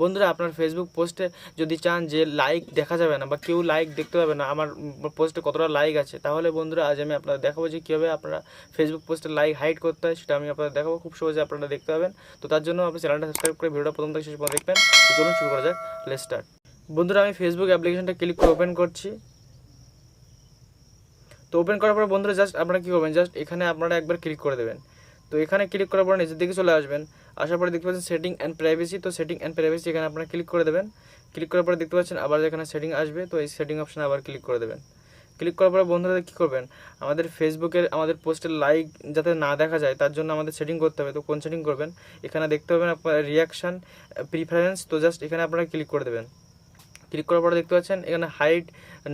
বন্ধুরা, আপনার ফেসবুক পোস্টে যদি চান যে লাইক দেখা যাবে না বা কেউ লাইক দেখতে পাবে না, আমার পোস্টে কতটা লাইক আছে, তাহলে বন্ধুরা আজ আমি আপনাদের দেখাবো যে কীভাবে আপনারা ফেসবুক পোস্টে লাইক হাইড করতে হয়, সেটা আমি আপনাদের দেখাবো। খুব সহজে আপনারা দেখতে পাবেন। তো তার জন্য আপনি চ্যানেলটা সাবস্ক্রাইব করে ভিডিওটা প্রথম থেকে শেষ পর্যন্ত দেখবেন। চলুন শুরু করা যাক লেট স্টার্ট বন্ধুরা, আমি ফেসবুক অ্যাপ্লিকেশনটা ক্লিক করে ওপেন করছি। তো ওপেন করার পর বন্ধুরা জাস্ট আপনারা কী করবেন? জাস্ট এখানে আপনারা একবার ক্লিক করে দেবেন। তো এখানে ক্লিক করার পর নিচের দিকে চলে আসবেন। আসার পরে দেখতে পাচ্ছেন সেটিং অ্যান্ড প্রাইভেসি তো সেটিং অ্যান্ড প্রাইভেসি এখানে আপনারা ক্লিক করে দেবেন। ক্লিক করার পরে দেখতে পাচ্ছেন আবার যেখানে সেটিং আসবে, তো এই সেটিং অপশানে আবার ক্লিক করে দেবেন। ক্লিক করার পরে বন্ধুরা কী করবেন? আমাদের ফেসবুকের আমাদের পোস্টের লাইক যাতে না দেখা যায়, তার জন্য আমাদের সেটিং করতে হবে। তো কোন সেটিং করবেন? এখানে দেখতে পাবেন আপনার রিয়াকশান প্রিফারেন্স তো জাস্ট এখানে আপনারা ক্লিক করে দেবেন। ক্লিক করার পরে দেখতে পাচ্ছেন এখানে হাইট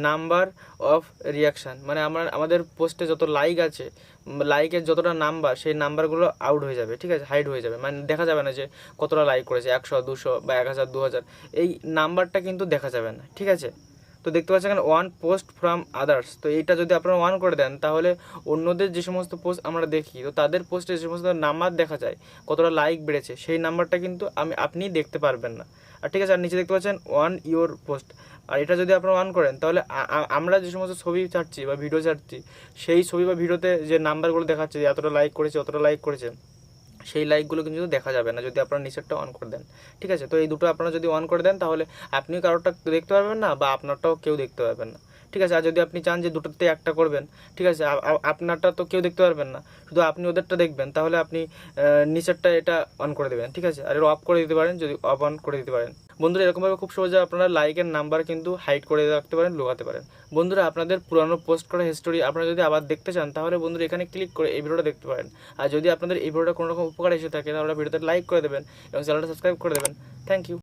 নাম্বার অফ রিয়াকশান মানে আমার, আমাদের পোস্টে যত লাইক আছে লাইকের যতটা নাম্বার সেই নাম্বারগুলো আউট হয়ে যাবে, ঠিক আছে? হাইড হয়ে যাবে। মানে দেখা যাবে না যে কতটা লাইক করেছে, একশো, দুশো বা এক হাজার, দু হাজার। এই নাম্বারটা কিন্তু দেখা যাবে না, ঠিক আছে? তো দেখতে পাচ্ছেন এখানে ওয়ান পোস্ট ফ্রম আদার্স তো এইটা যদি আপনারা ওয়ান করে দেন, তাহলে অন্যদের যে সমস্ত পোস্ট আমরা দেখি, তো তাদের পোস্টে যে সমস্ত নাম্বার দেখা যায়, কতটা লাইক বেড়েছে, সেই নাম্বারটা কিন্তু আমি আপনি দেখতে পারবেন না। আর ঠিক আছে, আর নিচে দেখতে পাচ্ছেন ওয়ান ইওর পোস্ট আর এটা যদি আপনারা অন করেন, তাহলে আমরা যে সমস্ত ছবি ছাড়ছি বা ভিডিও ছাড়ছি, সেই ছবি বা ভিডিওতে যে নাম্বারগুলো দেখাচ্ছে যে এতটা লাইক করেছে, অতটা লাইক করেছে সেই লাইকগুলো কিন্তু দেখা যাবে না যদি আপনারা নিচেরটা অন করে দেন। ঠিক আছে? তো এই দুটো আপনারা যদি অন করে দেন, তাহলে আপনি কারোরটা দেখতে পারবেন না বা আপনারটাও কেউ দেখতে পারবেন না। ঠিক আছে? আর যদি আপনি চান যে দুটোতে একটা করবেন, ঠিক আছে? আপনারটা তো কেউ দেখতে পারবেন না। শুধু আপনি ওদেরটা দেখবেন, তাহলে আপনি নিচেরটা এটা অন করে দেবেন, ঠিক আছে? আর অফ করে দিতে পারেন, যদি অফ অন করে দিতে পারেন। বন্ধুরা, এরকমভাবে খুব সহজে আপনারা লাইকের নাম্বার কিন্তু হাইড করে রাখতে পারেন, লোকাতে পারেন। বন্ধুরা, আপনাদের পুরানো পোস্ট করা হিস্টোরি আপনারা যদি আবার দেখতে চান, তাহলে বন্ধুরা এখানে ক্লিক করে এই ভিডিওটা দেখতে পারেন। আর যদি আপনাদের এই ভিডিওটা কোনো রকম উপকার এসে থাকে, তাহলে ভিডিওতে লাইক করে দেবেন এবং চ্যানেলটা সাবস্ক্রাইব করে দেবেন। Thank you